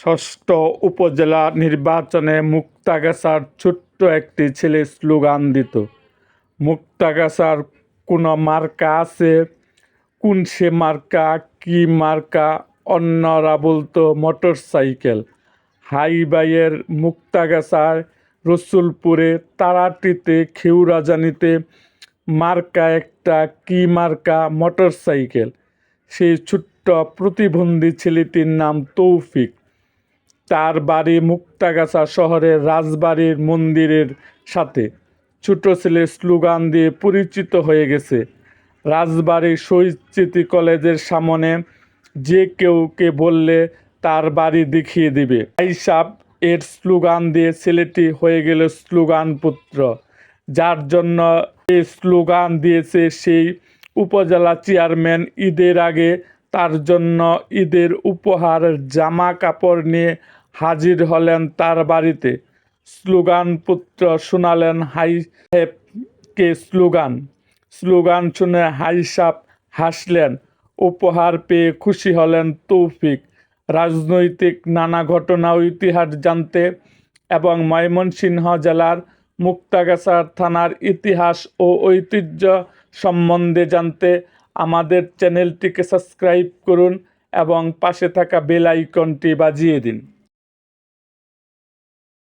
ষষ্ঠ উপজেলা নির্বাচনে মুক্তাগাছার ছোট্ট একটি ছেলে স্লোগান দিত। মুক্তাগাছার কোনো মার্কা আছে? কোন সে মার্কা? কি মার্কা? অন্যরা বলতো মোটর সাইকেল হাই বাইয়ের মুক্তাগাছায় রসুলপুরে তারাটিতে খেউরাজানিতে মার্কা একটা কি মার্কা? মোটর সাইকেল সেই ছোট্ট প্রতিবন্ধী ছেলেটির নাম তৌফিক। তার বাড়ি মুক্তাগাছা শহরের রাজবাড়ির মন্দিরের সাথে। ছোট ছেলে স্লোগান দিয়ে পরিচিত হয়ে গেছে। রাজবাড়ির শহীদ কলেজের সামনে যে কেউ কে বললে তার বাড়ি দেখিয়ে দিবে। আইসাব এর স্লোগান দিয়ে ছেলেটি হয়ে গেল স্লোগান পুত্র। যার জন্য এই স্লোগান দিয়েছে সেই উপজেলা চেয়ারম্যান ঈদের আগে তার জন্য ঈদের উপহার, জামা কাপড় নিয়ে হাজির হলেন তার বাড়িতে। স্লোগান পুত্র শোনালেন হাই সাহেবকে স্লোগান। স্লোগান শুনে হাই সাপ হাসলেন, উপহার পেয়ে খুশি হলেন তৌফিক। রাজনৈতিক নানা ঘটনা ইতিহাস জানতে এবং ময়মনসিংহ জেলার মুক্তাগাছার থানার ইতিহাস ও ঐতিহ্য সম্বন্ধে জানতে আমাদের চ্যানেলটিকে সাবস্ক্রাইব করুন এবং পাশে থাকা বেল আইকনটি বাজিয়ে দিন।